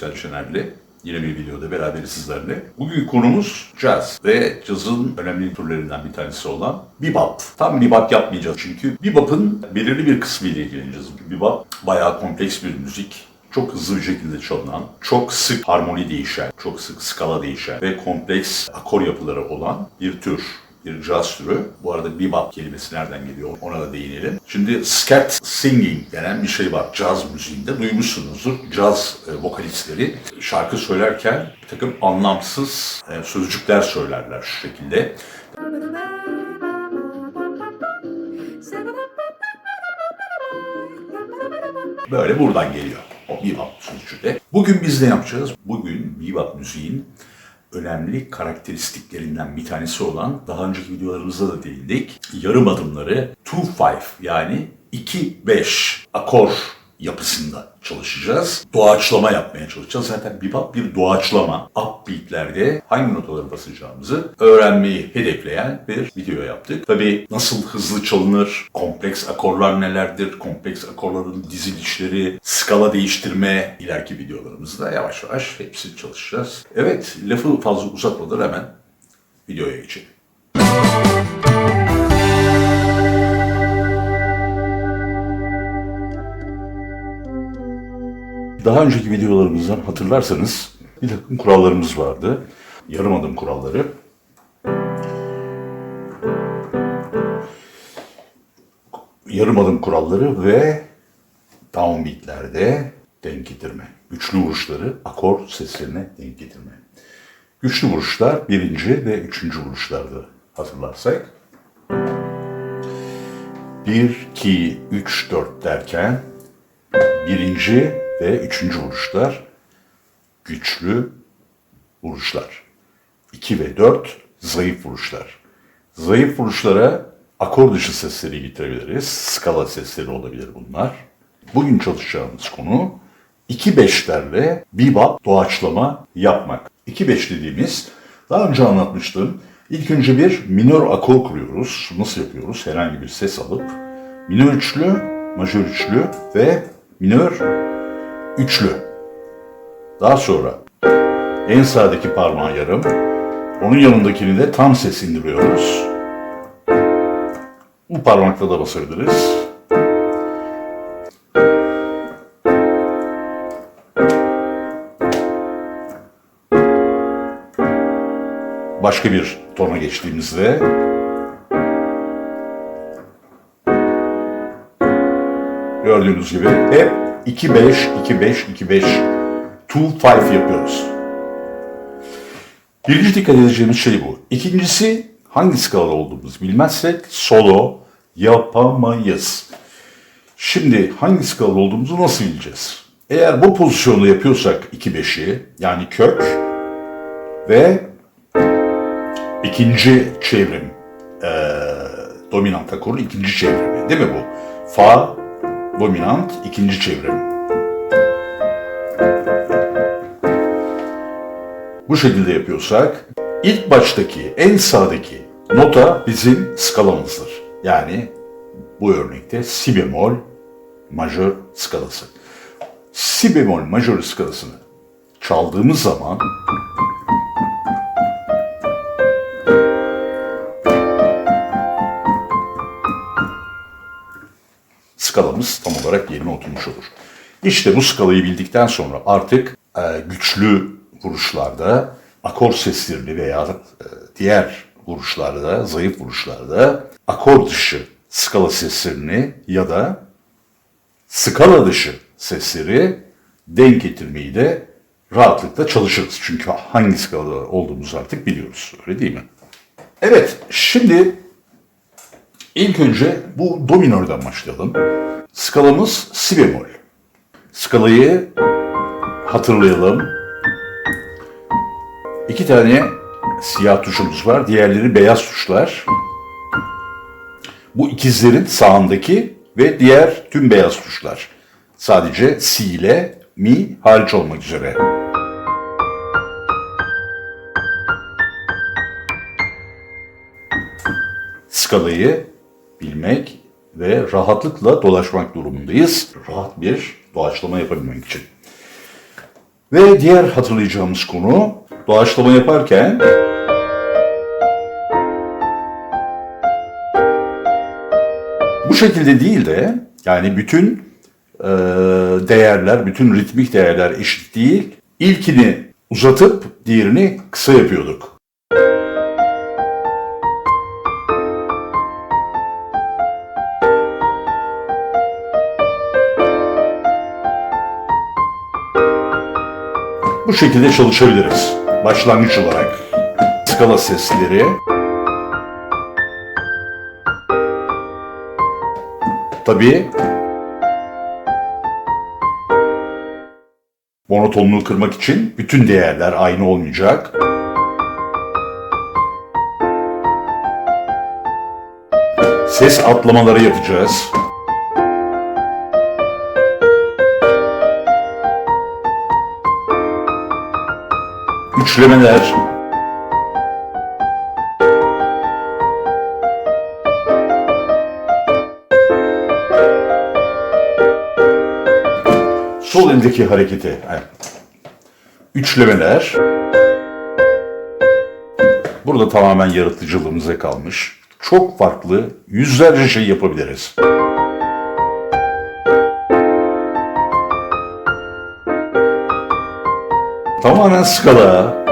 Göksel Şenerli. Yine bir videoda beraberiz sizlerle. Bugün konumuz caz ve cazın önemli türlerinden bir tanesi olan bebop. Tam bebop yapmayacağız çünkü bebop'ın belirli bir kısmı ile ilgileneceğiz. Bebop bayağı kompleks bir müzik. Çok hızlı bir şekilde çalınan, çok sık harmoni değişen, çok sık skala değişen ve kompleks akor yapıları olan bir tür bir caz türü. Bu arada bebop kelimesi nereden geliyor ona da değinelim. Şimdi scat singing denen bir şey var caz müziğinde. Duymuşsunuzdur. Caz e, vokalistleri şarkı söylerken bir takım anlamsız e, sözcükler söylerler şu şekilde. Böyle buradan geliyor. O bebop sözcüğü de. Bugün biz ne yapacağız? Bugün bebop müziğin önemli karakteristiklerinden bir tanesi olan daha önceki videolarımızda da değindik. Yarım adımları 2-5 yani 2-5 akor yapısında çalışacağız. Doğaçlama yapmaya çalışacağız. Zaten bebop bir doğaçlama. Upbeat'lerde hangi notaları basacağımızı öğrenmeyi hedefleyen bir video yaptık. Tabii nasıl hızlı çalınır, kompleks akorlar nelerdir, kompleks akorların dizilişleri, skala değiştirme ileriki videolarımızda yavaş yavaş hepsini çalışacağız. Evet, lafı fazla uzatmadan hemen videoya geçelim. Daha önceki videolarımızdan hatırlarsanız bir takım kurallarımız vardı. Yarım adım kuralları. Yarım adım kuralları ve downbeatlerde denk getirme. Güçlü vuruşları akor seslerine denk getirme. Güçlü vuruşlar birinci ve üçüncü vuruşlardı hatırlarsak. 1, 2, 3, 4 derken birinci ve üçüncü vuruşlar güçlü vuruşlar. 2 ve 4 zayıf vuruşlar. Zayıf vuruşlara akor dışı sesleri getirebiliriz. Skala sesleri olabilir bunlar. Bugün çalışacağımız konu 2-5'lerle bebop doğaçlama yapmak. 2-5 dediğimiz daha önce anlatmıştım. İlk önce bir minör akor kuruyoruz. Nasıl yapıyoruz? Herhangi bir ses alıp minör üçlü, majör üçlü ve minör üçlü. Daha sonra en sağdaki parmağı yarım, onun yanındakini de tam ses indiriyoruz. Bu parmakla da basabiliriz. Başka bir tona geçtiğimizde gördüğünüz gibi hep 2-5, 2-5, 2-5, 2-5 yapıyoruz. Birinci dikkat edeceğimiz şey bu. İkincisi hangi skalada olduğumuzu bilmezsek solo yapamayız. Şimdi hangi skalada olduğumuzu nasıl bileceğiz? Eğer bu pozisyonu yapıyorsak 2-5'i yani kök ve ikinci çevrim eee dominant akorun ikinci çevrimi değil mi bu? Fa dominant ikinci çevrim. Bu şekilde yapıyorsak ilk baştaki en sağdaki nota bizim skalamızdır. Yani bu örnekte si bemol majör skalası. Si bemol majör skalasını çaldığımız zaman skalamız tam olarak yerine oturmuş olur. İşte bu skalayı bildikten sonra artık e, güçlü vuruşlarda akor seslerini veya e, diğer vuruşlarda, zayıf vuruşlarda akor dışı skala seslerini ya da skala dışı sesleri denk getirmeyi de rahatlıkla çalışırız. Çünkü hangi skalada olduğumuzu artık biliyoruz. Öyle değil mi? Evet, şimdi İlk önce bu do minörden başlayalım. Skalamız si bemol. Skalayı hatırlayalım. İki tane siyah tuşumuz var. Diğerleri beyaz tuşlar. Bu ikizlerin sağındaki ve diğer tüm beyaz tuşlar. Sadece si ile mi hariç olmak üzere. Skalayı bilmek ve rahatlıkla dolaşmak durumundayız. Rahat bir doğaçlama yapabilmek için. Ve diğer hatırlayacağımız konu doğaçlama yaparken bu şekilde değil de yani bütün e, değerler, bütün ritmik değerler eşit değil. İlkini uzatıp diğerini kısa yapıyorduk. Bu şekilde çalışabiliriz. Başlangıç olarak skala sesleri Tabii monotonluğu kırmak için bütün değerler aynı olmayacak. Ses atlamaları yapacağız. Üçlemeler. Sol eldeki hareketi. Üçlemeler. Burada tamamen yaratıcılığımıza kalmış. Çok farklı yüzlerce şey yapabiliriz. Tamamen skala.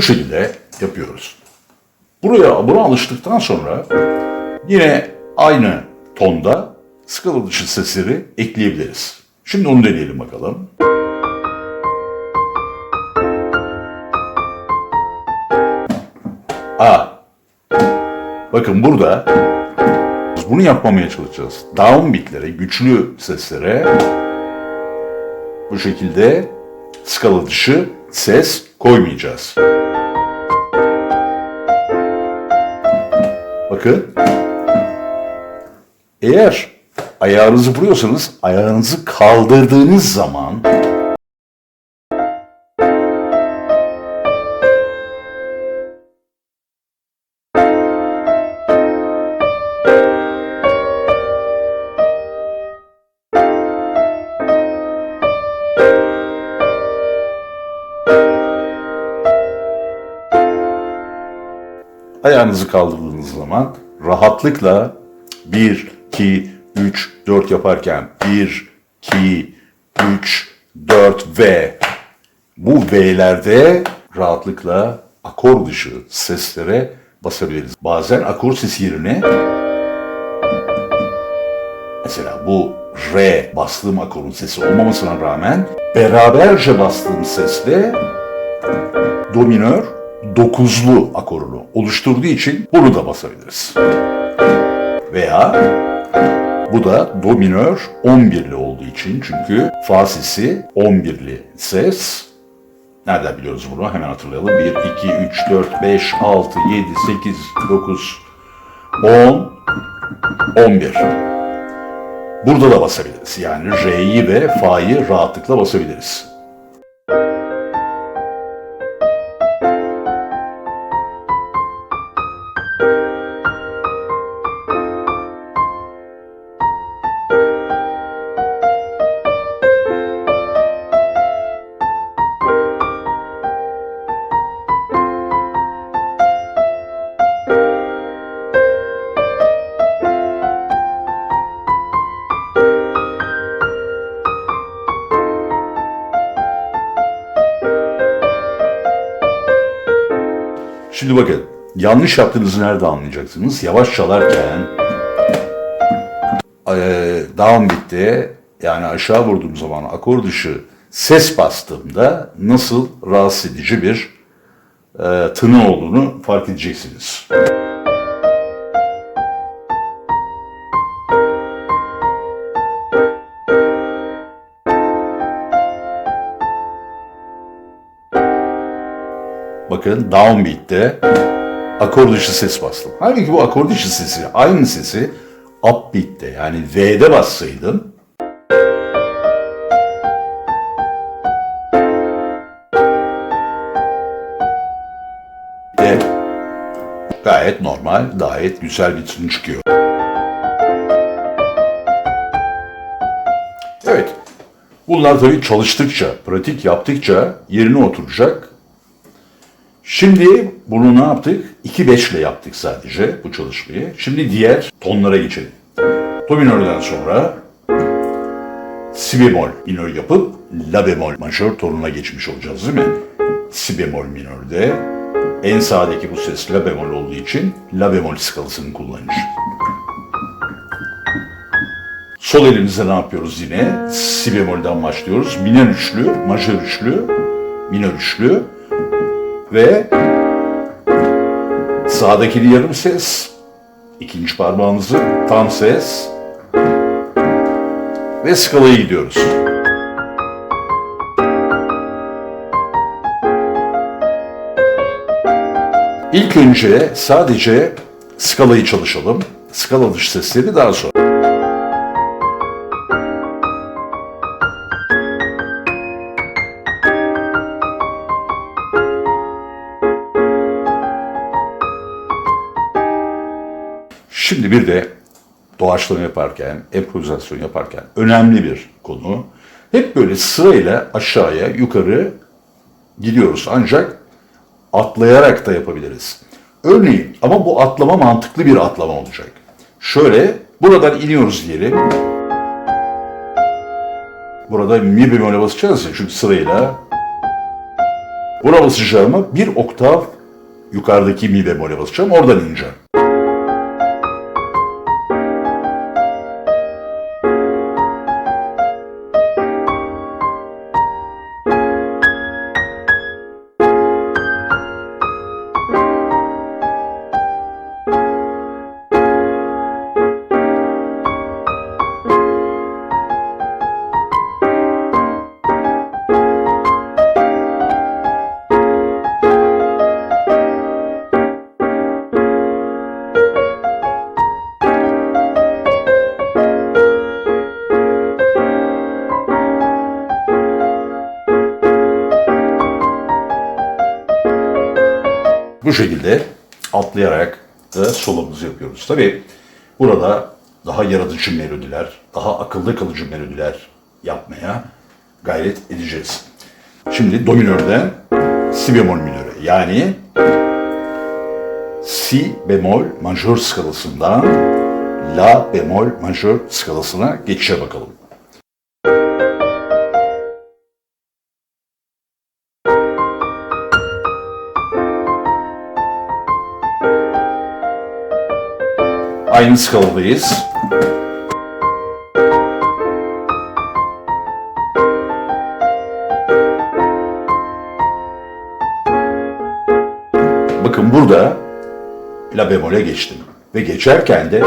Bu şekilde yapıyoruz. Buraya buna alıştıktan sonra yine aynı tonda skala dışı sesleri ekleyebiliriz. Şimdi onu deneyelim bakalım. A. Bakın burada bunu yapmamaya çalışacağız. Down beatlere, güçlü seslere bu şekilde skala dışı ses koymayacağız. Bakın. Eğer ayağınızı vuruyorsanız ayağınızı kaldırdığınız zaman ayağınızı kaldırdığınız zaman rahatlıkla 1, 2, 3, 4 yaparken 1, 2, 3, 4 ve bu V'lerde rahatlıkla akor dışı seslere basabiliriz. Bazen akor sesi yerine mesela bu R bastığım akorun sesi olmamasına rağmen beraberce bastığım sesle do minör dokuzlu akorunu oluşturduğu için bunu da basabiliriz. Veya bu da do minör 11'li olduğu için çünkü fa sesi 11'li ses. Nereden biliyoruz bunu? Hemen hatırlayalım. 1, 2, 3, 4, 5, 6, 7, 8, 9, 10, 11. Burada da basabiliriz. Yani R'yi ve Fa'yı rahatlıkla basabiliriz. Bakın, yanlış yaptığınızı nerede anlayacaksınız? Yavaş çalarken eee down bitti, yani aşağı vurduğum zaman akor dışı ses bastığımda nasıl rahatsız edici bir eee tını olduğunu fark edeceksiniz. Bakın downbeat'te akor dışı ses bastım. Halbuki bu akor sesi aynı sesi upbeat'te yani V'de bassaydım de gayet normal, gayet güzel bir tın çıkıyor. Evet. Bunlar tabii çalıştıkça, pratik yaptıkça yerine oturacak. Şimdi bunu ne yaptık? 2-5 ile yaptık sadece bu çalışmayı. Şimdi diğer tonlara geçelim. Do minörden sonra si bemol minör yapıp la bemol majör tonuna geçmiş olacağız değil mi? Si bemol minörde en sağdaki bu ses la bemol olduğu için la bemol skalasını kullanacağız. Sol elimizde ne yapıyoruz yine? Si bemolden başlıyoruz. Minör üçlü, majör üçlü, minör üçlü ve sağdaki yarım ses, ikinci parmağımızı tam ses ve skalaya gidiyoruz. İlk önce sadece skalayı çalışalım. Skala dışı sesleri daha sonra. Bir de doğaçlama yaparken, improvizasyon yaparken önemli bir konu. Hep böyle sırayla aşağıya, yukarı gidiyoruz. Ancak atlayarak da yapabiliriz. Örneğin ama bu atlama mantıklı bir atlama olacak. Şöyle buradan iniyoruz diyelim. Burada mi bemole basacağız ya çünkü sırayla. Buna basacağıma bir oktav yukarıdaki mi bemole basacağım. Oradan ineceğim. Bu şekilde atlayarak da solumuzu yapıyoruz. Tabii burada daha yaratıcı melodiler, daha akılda kalıcı melodiler yapmaya gayret edeceğiz. Şimdi do minörden si bemol minöre yani si bemol majör skalasından la bemol majör skalasına geçişe bakalım. Aynı skaladayız. Bakın burada la bemole geçtim. Ve geçerken de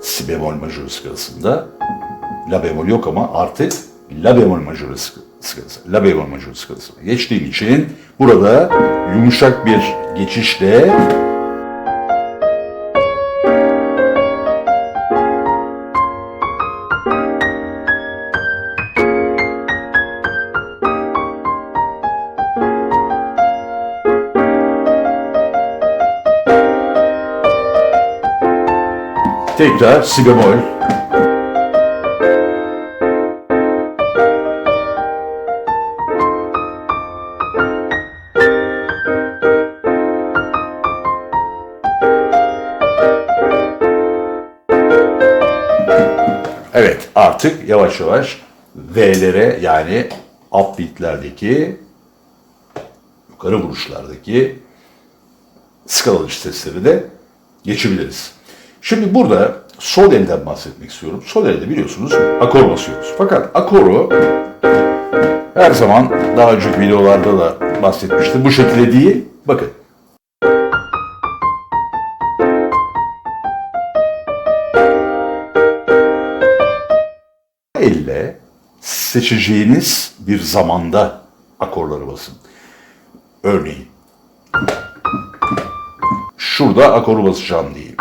si bemol majör skalasında la bemol yok ama artık la bemol majör skalası, la bemol majör skalasına geçtiğim için burada yumuşak bir geçişle tekrar si bemol artık yavaş yavaş V'lere yani upbeat'lerdeki yukarı vuruşlardaki skalalı sesleri de geçebiliriz. Şimdi burada sol elden bahsetmek istiyorum. Sol elde biliyorsunuz akor basıyoruz. Fakat akoru her zaman daha önceki videolarda da bahsetmiştim. Bu şekilde değil. Bakın. Seçeceğiniz bir zamanda akorları basın. Örneğin şurada akoru basacağım diyeyim.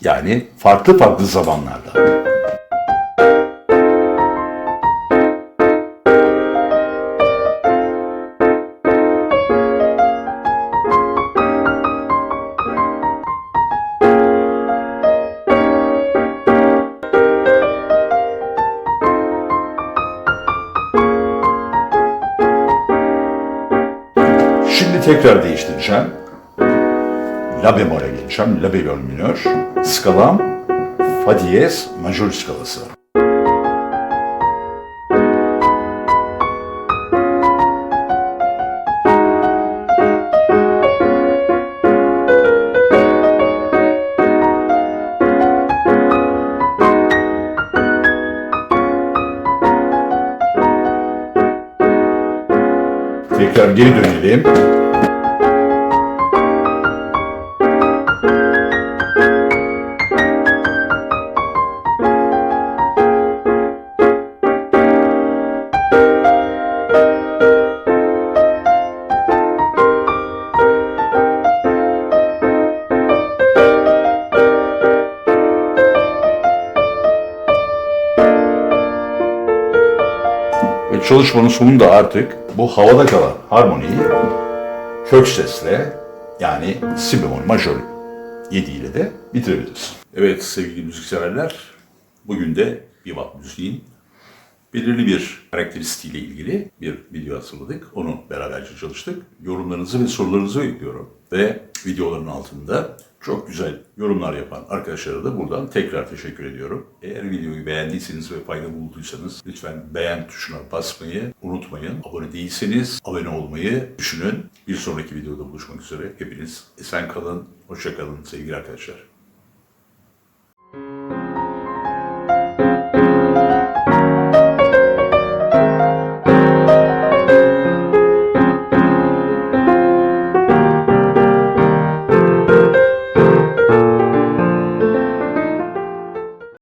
Yani farklı farklı zamanlarda. Tekrar değiştireceğim. La bemol'e geleceğim. La bemol minör. Skalam fa diyez majör skalası. Tekrar geri dönelim. Çalışmanın sonunda artık bu havada kalan harmoniyi kök sesle yani si bemol majör 7 ile de bitirebiliriz. Evet sevgili müzikseverler, bugün de bebop müziğin belirli bir karakteristiğiyle ilgili bir video hazırladık. Onu beraberce çalıştık. Yorumlarınızı ve sorularınızı bekliyorum. Ve videoların altında çok güzel yorumlar yapan arkadaşlara da buradan tekrar teşekkür ediyorum. Eğer videoyu beğendiyseniz ve fayda bulduysanız lütfen beğen tuşuna basmayı unutmayın. Abone değilseniz abone olmayı düşünün. Bir sonraki videoda buluşmak üzere. Hepiniz esen kalın, hoşça kalın sevgili arkadaşlar.